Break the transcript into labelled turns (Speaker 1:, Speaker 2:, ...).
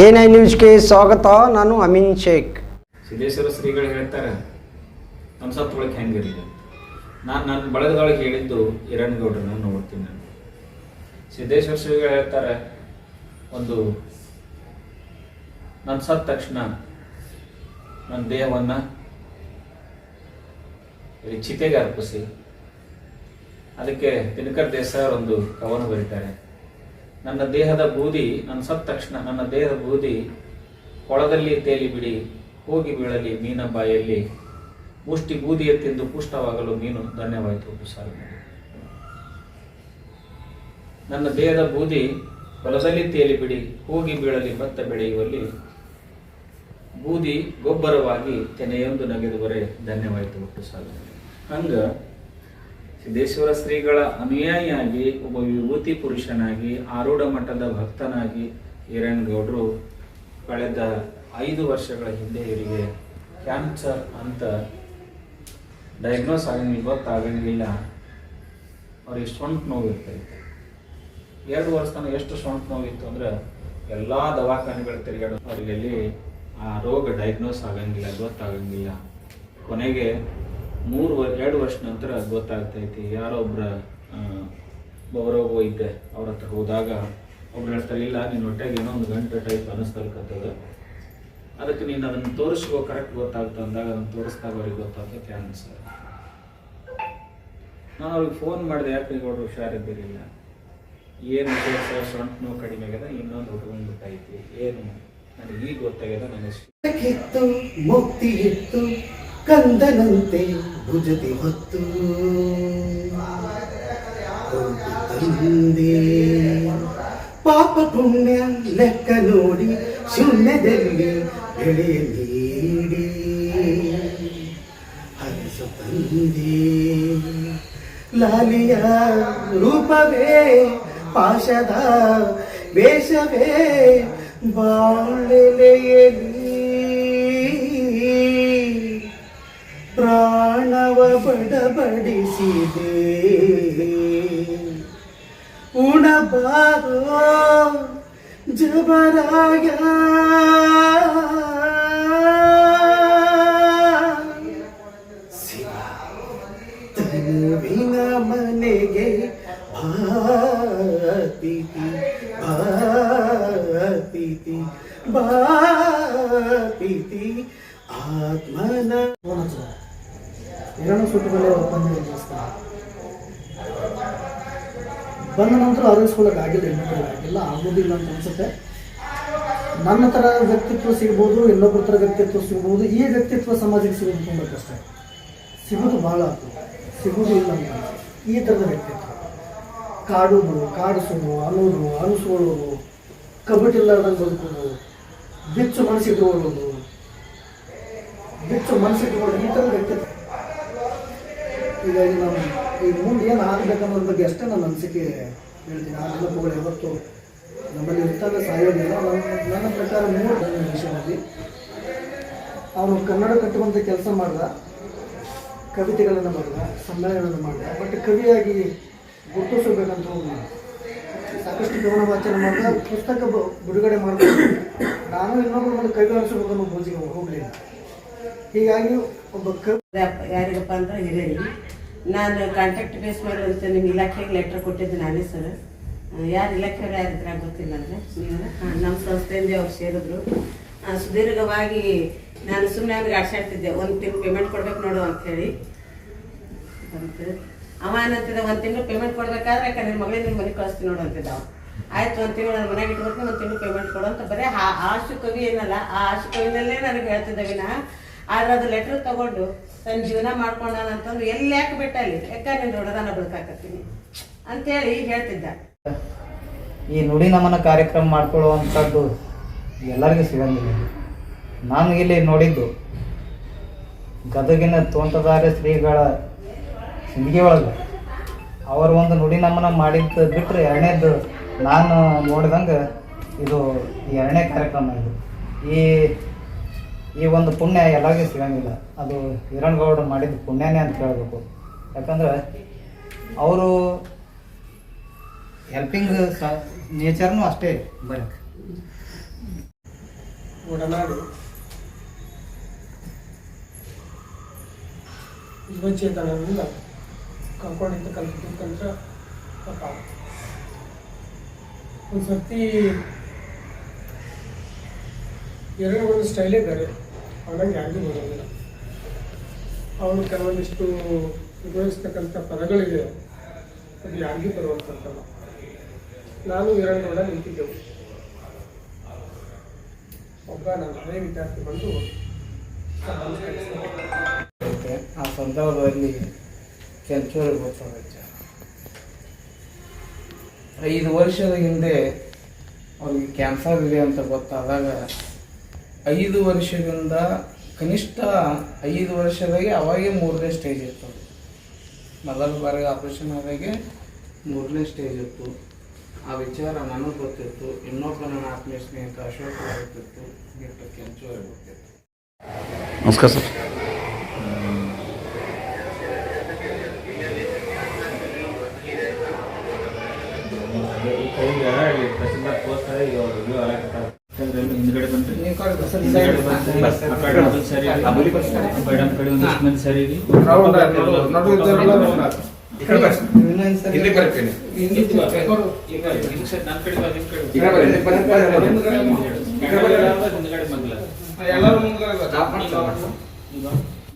Speaker 1: I ನ್ಯೂಸ್ಗೆ ಸ್ವಾಗತ, ನಾನು ಅಮೀನ್ ಶೇಖ್.
Speaker 2: ಸಿದ್ದೇಶ್ವರ ಶ್ರೀಗಳು ಹೇಳ್ತಾರೆ ನಮ್ಮ ಸತ್ತೊಳಗೆ ಹೆಂಗಿರಲಿ ನಾನು ನನ್ನ ಬಳಗದೊಳಗೆ ಹೇಳಿದ್ದು ಹಿರಣ್ಗೌಡ್ರನ್ನ ನೋಡ್ತೀನಿ ನಾನು. ಸಿದ್ದೇಶ್ವರ ಶ್ರೀಗಳು ಹೇಳ್ತಾರೆ, ಒಂದು ನನ್ನ ಸತ್ತ ತಕ್ಷಣ ನನ್ನ ದೇಹವನ್ನು ಚಿತೆಗೆ ಅರ್ಪಿಸಿ, ಅದಕ್ಕೆ ದಿನಕರ್ ದೇಸಾಯಿ ಒಂದು ಕವನ ಬರೀತಾರೆ. ನನ್ನ ದೇಹದ ಬೂದಿ ನನ್ನ ಸತ್ತ ತಕ್ಷಣ ನನ್ನ ದೇಹದ ಬೂದಿ ಕೊಳದಲ್ಲಿ ತೇಲಿ ಬಿಡಿ ಹೋಗಿ ಬೀಳಲಿ ಮೀನ ಬಾಯಲ್ಲಿ. ಮುಷ್ಟಿ ಬೂದಿಯ ತಿಂದು ಪುಷ್ಟವಾಗಲು ಮೀನು ಧನ್ಯವಾಯಿತು ಸಾಲು ನನ್ನ ದೇಹದ ಬೂದಿ ಹೊಲದಲ್ಲಿ ತೇಲಿ ಬಿಡಿ ಹೋಗಿ ಬೀಳಲಿ ಭತ್ತ ಬೆಳೆಯುವಲ್ಲಿ. ಬೂದಿ ಗೊಬ್ಬರವಾಗಿ ತೆನೆಯೊಂದು ನಗೆದುವರೆ, ಧನ್ಯವಾಯಿತು ಒಟ್ಟು ಸಾಲ ಹಂಗ ಸಿದ್ದೇಶ್ವರ ಶ್ರೀಗಳ ಅನುಯಾಯಿಯಾಗಿ ಒಬ್ಬ ವಿಭೂತಿ ಪುರುಷನಾಗಿ, ಆರೂಢ ಮಠದ ಭಕ್ತನಾಗಿ ಹಿರಣ್ಗೌಡರು ಕಳೆದ ಐದು ವರ್ಷಗಳ ಹಿಂದೆ ಇವರಿಗೆ ಕ್ಯಾನ್ಸರ್ ಅಂತ ಡಯಾಗ್ನೋಸ್ ಆಗಂಗಿಲ್ಲ, ಗೊತ್ತಾಗಂಗಿಲ್ಲ. ಅವ್ರಿಗೆ ಸೊಂಟ ನೋವು ಇರ್ತೈತೆ. ಎರಡು ವರ್ಷ ತನಕ ಎಷ್ಟು ಸೊಂಟ ನೋವಿತ್ತು ಅಂದ್ರೆ ಎಲ್ಲ ದವಾಖಾನೆಗಳು ತಿರುಗಾಡೋ ಅವರಿಗೆ ಆ ರೋಗ ಡಯಾಗ್ನೋಸ್ ಆಗಂಗಿಲ್ಲ, ಗೊತ್ತಾಗಂಗಿಲ್ಲ. ಕೊನೆಗೆ ಮೂರು ಎರಡು ವರ್ಷ ನಂತರ ಗೊತ್ತಾಗ್ತೈತಿ. ಯಾರೋ ಒಬ್ಬರ ಬವರೋಗ ವೈದ್ಯ ಅವ್ರ ಹತ್ರ ಹೋದಾಗ ಒಬ್ರು ಹೇಳ್ತಾರೆ, ಇಲ್ಲ ನಿನ್ನ ಹೊಟ್ಟೆಗೆ ಏನೋ ಒಂದು ಗಂಟೆ ಟೈಪ್ ಅನಿಸ್ತಲ್ಕತ್ತದ ಅದಕ್ಕೆ ನೀನು ಅದನ್ನು ತೋರಿಸ್ಕೋ ಕರೆಕ್ಟ್ ಗೊತ್ತಾಗ್ತದೆ ಅಂದಾಗ ಅದನ್ನು ತೋರಿಸ್ದಾಗ ಅವ್ರಿಗೆ ಗೊತ್ತಾಗ್ತದೆ ಕ್ಯಾನ್ಸರ್ ನಾನು ಅವ್ರಿಗೆ ಫೋನ್ ಮಾಡಿದೆ, ಯಾಕೆ ನೀವು ಅವ್ರು ಹುಷಾರಿದ್ದಿರಲಿಲ್ಲ ಏನು ಸರ್ ಸೊಂಟ ನೋವು ಕಡಿಮೆ ಆಗ್ಯದ, ಇನ್ನೊಂದು ಹುಡುಗಂಬಿಟ್ಟೈತಿ ಏನು? ನನಗೆ ಈಗ ಗೊತ್ತಾಗ್ಯದ, ನನಗೆ
Speaker 3: ಮುಕ್ತಿ ಇತ್ತು ಕಂದನಂತೆ. ಭುಜದಿ ಹೊತ್ತು ತಂದೆ ಪಾಪ ಪುಣ್ಯ ಲೆಕ್ಕ ನೋಡಿ ಶೂನ್ಯದಲ್ಲಿ ಬೆಳೆ ನೀಡಿ ಹರಿಸು ತಂದೆ ಲಾಲಿಯ ರೂಪವೇ ಪಾಶದ ವೇಷವೇ ಬಾಳೆಲೆಯಲಿ ಪ್ರಾಣವ ಬಡಬಡಿಸಿದೆ ಉಣಬಾರೋ ಜಬರಾಯ ತನುವಿನ ಮನೆಗೆ ಭಾತಿ ಭಾತಿ ಭಾತಿ ಆತ್ಮನ.
Speaker 4: ಎರಡು ಸುಟ್ಟುಗಳೇ ಬಂದ ದೇವಸ್ಥಾನ ಬಂದ ನಂತರ ಇನ್ನೂ ಆಗಿಲ್ಲ, ಆಗೋದಿಲ್ಲ ಅಂತ ಅನ್ಸುತ್ತೆ. ನನ್ನ ಥರ ವ್ಯಕ್ತಿತ್ವ ಸಿಗ್ಬೋದು ಇನ್ನೊಬ್ಬರ ಥರ ವ್ಯಕ್ತಿತ್ವ ಸಿಗ್ಬೋದು, ಈ ವ್ಯಕ್ತಿತ್ವ ಸಮಾಜಕ್ಕೆ ಸಿಗೋದು ತುಂಬ ಕಷ್ಟ. ಸಿಗೋದು ಭಾಳ ಆಗ್ತದೆ ಸಿಗೋದು ಇಲ್ಲ ಅಂತ ಈ ಥರದ ವ್ಯಕ್ತಿತ್ವ. ಕಾಡುದು ಕಾಡಿಸೋದು ಅನ್ನೋದು ಅನಿಸ್ಕೊಳ್ಳೋದು ಕಬ್ಬಟ್ಟಿಲ್ಲಾರ್ದಂಗೆ ಬದುಕೋದು ಬಿಚ್ಚು ಮನಸ್ಸಿಟ್ಕೊಳ್ಳೋದು ಬಿಚ್ಚು ಮನಸ್ಸಿಟ್ಕೊಳ್ಳೋದು ಈ ಥರದ ವ್ಯಕ್ತಿತ್ವ. ಹೀಗಾಗಿ ನಾನು ಈ ಮುಂದೆ ಏನು ಆಗಬೇಕನ್ನೋದ್ರ ಬಗ್ಗೆ ಅಷ್ಟೇ ನನ್ನ ಅನಿಸಿಕೆ ಹೇಳ್ತೀನಿ. ಆ ನೆನಪುಗಳು ಯಾವತ್ತು ನಮ್ಮಲ್ಲಿ ಇರ್ತಾನೆ ಸಾಯೋದಿಲ್ಲ ನನ್ನ ಪ್ರಕಾರ ಮೂರು ನನ್ನ ವಿಷಯದಲ್ಲಿ ಅವನು ಕನ್ನಡ ಕಟ್ಟುವಂಥ ಕೆಲಸ ಮಾಡ್ದ, ಕವಿತೆಗಳನ್ನು ಬರೆದ ಸಮ್ಮೇಳನಗಳನ್ನು ಮಾಡ್ದ. ಬಟ್ ಕವಿಯಾಗಿ ಗುರುತಿಸಬೇಕಂತ ಹೋಗಿ ಸಾಕಷ್ಟು ಗಮನ ವಾಚನ ಮಾಡಿದ, ಪುಸ್ತಕ ಬಿಡುಗಡೆ ಮಾಡಬೇಕು ನಾನು ಇನ್ನೊಬ್ಬರು ಒಂದು ಕವಿ ಅನಿಸ್ಬೇಕು ಅನ್ನೋ ಹೋಗಲಿಲ್ಲ. ಹೀಗಾಗಿ ಒಬ್ಬ ಕವಿ
Speaker 5: ಯಾರಿಗಪ್ಪ ಅಂತ ಹಿರಿಯರಿ ನಾನು ಕಾಂಟ್ಯಾಕ್ಟ್ ಬೇಸ್ ಮಾಡುವಂತ ನಿಮ್ಮ ಇಲಾಖೆಗೆ ಲೆಟ್ರ್ ಕೊಟ್ಟಿದ್ದೆ ನಾನೇ ಸರ್ ಯಾರು ಇಲಾಖೆಯವ್ರು ಹತ್ರ ಗೊತ್ತಿಲ್ಲ ಅಂದರೆ ನಮ್ಮ ಸಂಸ್ಥೆಯಿಂದ ಅವ್ರು ಸೇರಿದ್ರು. ಸುದೀರ್ಘವಾಗಿ ನಾನು ಸುಮ್ಮನೆ ಅವ್ರಿಗೆ ಆಡ್ಸಾಡ್ತಿದ್ದೆ. ಒಂದು ತಿಂಗಳು ಪೇಮೆಂಟ್ ಕೊಡ್ಬೇಕು ನೋಡು ಅಂಥೇಳಿ ಅಂತ ಅವ ಏನಂತಿದ್ದೆ ಒಂದು ತಿಂಗಳು ಪೇಮೆಂಟ್ ಕೊಡ್ಬೇಕಾದ್ರೆ ಯಾಕಂದ್ರೆ ಮಗಳೇ ಮಗಳಿಗೆ ನಿನ್ನ ಮನೆಗೆ ಕಳಿಸ್ತೀನಿ ನೋಡು ಅಂತಿದ್ದ ಅವ. ಆಯ್ತು, ಒಂದು ತಿಂಗಳು ನನ್ನ ಮನೆಗೆ ಇಟ್ಕೊಡ್ತೀನಿ ಒಂದು ತಿಂಗಳು ಪೇಮೆಂಟ್ ಕೊಡು ಅಂತ ಬರೀ ಆ ಆಶು ಕವಿ ಏನಲ್ಲ, ಆ ಆಶು ಕವಿನಲ್ಲೇ ನನಗೆ ಹೇಳ್ತಿದ್ದ ಆದ್ರೆ ಅದು ಲೆಟ್ರ್ ತಗೊಂಡು ನನ್ನ ಜೀವನ ಮಾಡ್ಕೊಂಡಾನಂತಂದ್ರೆ ಎಲ್ಲಿ ಯಾಕೆ ಬಿಟ್ಟ ಅಲ್ಲಿ? ಯಾಕ ನೀನು ದೊಡ್ಡದಾನ ಬದುಕಾಕತ್ತೀನಿ? ಅಂತೇಳಿ ಹೇಳ್ತಿದ್ದ.
Speaker 6: ಈ ನುಡಿ ನಮನ ಕಾರ್ಯಕ್ರಮ ಮಾಡ್ಕೊಳ್ಳುವಂಥದ್ದು ಎಲ್ಲರಿಗೂ ಸಿಗಂಗಿಲ್ಲ. ನಾನು ಇಲ್ಲಿ ನೋಡಿದ್ದು ಗದಗಿನ ತೋಂಟದಾರ್ಯ ಶ್ರೀಗಳ ಸಿಂದಗಿ ಒಳಗೆ. ಅವರು ಒಂದು ನುಡಿ ನಮನ ಮಾಡಿದ್ದು ಬಿಟ್ಟರೆ ಎರಡನೇದು ನಾನು ನೋಡಿದಂಗೆ ಇದು ಎರಡನೇ ಕಾರ್ಯಕ್ರಮ ಇದು. ಈ ಈ ಒಂದು ಪುಣ್ಯ ಎಲ್ಲರಿಗೂ ಸಿಗಂಗಿಲ್ಲ. ಅದು ಹಿರಣ್ಗೌಡ ಮಾಡಿದ ಪುಣ್ಯನೇ ಅಂತ ಹೇಳಬೇಕು. ಯಾಕಂದ್ರೆ ಅವರು ಹೆಲ್ಪಿಂಗ್ ನೇಚರ್ನು ಅಷ್ಟೇ ಬರಕ್ಕೆ
Speaker 7: ಒಡನಾಡು. ಯುವಚೇತನದಿಂದ ಕಂಪೌಂಡಿಂದ ಪಾಪ. ಒಂದು ಸರ್ತಿ ಎರಡು ಒಂದು ಸ್ಟೈಲೇ ಬೇರೆ. ಅವನಾಗ ಯಾರಿಗೂ ಬರೋದಿಲ್ಲ ಅವನು ಕೆಲವೊಂದಿಷ್ಟು ಉಪಯೋಗಿಸ್ತಕ್ಕಂಥ ಪದಗಳಿದೆ. ಅದು ಯಾರಿಗೂ ಬರುವಂಥದ್ದಲ್ಲ ನಾನು ವೀರಣ್ಣಗೌಡ ನಿಂತಿದ್ದೆವು. ಒಬ್ಬ ನನ್ನ ಹಳೆಯ ವಿದ್ಯಾರ್ಥಿ ಬಂದು.
Speaker 8: ಆ ಸಂದರ್ಭದಲ್ಲಿ ಕೆಂಚೂರು ಗೊತ್ತಾಗೈತೆ ಐದು ವರ್ಷದ ಹಿಂದೆ ಅವ್ರಿಗೆ ಕ್ಯಾನ್ಸರ್ ಇದೆ ಅಂತ ಗೊತ್ತಾದಾಗ ಐದು ವರ್ಷದಿಂದ ಕನಿಷ್ಠ ಐದು ವರ್ಷದಾಗೆ ಅವಾಗೆ ಮೂರನೇ ಸ್ಟೇಜ್ ಇತ್ತು. ಮೊದಲ ಬಾರಿಗೆ ಆಪರೇಷನ್ ಆದಾಗೆ ಮೂರನೇ ಸ್ಟೇಜ್ ಇತ್ತು. ಆ ವಿಚಾರ ನನಗೆ ಗೊತ್ತಿತ್ತು. ಇನ್ನೊಬ್ಬ ನನ್ನ ಆತ್ಮೀಯ ಸ್ನೇಹಿತ ಅಶೋಕ್ ಗೊತ್ತಿತ್ತು. ಗಿಟ್ಟ ಕೆಂಚು ಗೊತ್ತಿತ್ತು.
Speaker 9: ನಮಸ್ಕಾರ ಸರ್.
Speaker 2: ಈಗ ಬಂದ್ರಿ
Speaker 8: ಪೋಸ್ಟ್ ಈಗ
Speaker 2: ಅವ್ರು ರಿವ್ಯೂ. ಆ ಕಡೆ ಒಂದು ಸರಿ ಇರಿ. ಮೇಡಮ್ ಕಡೆ. ಒಂದಿಷ್ಟು ಮಂದಿ ಸರಿ. ಹಿಂದ್ಗಡೆ. ಹಿಂದ್ಗಡೆ.
Speaker 8: ಎಲ್ಲರೂ ಮುಂದ್ಗಡೆ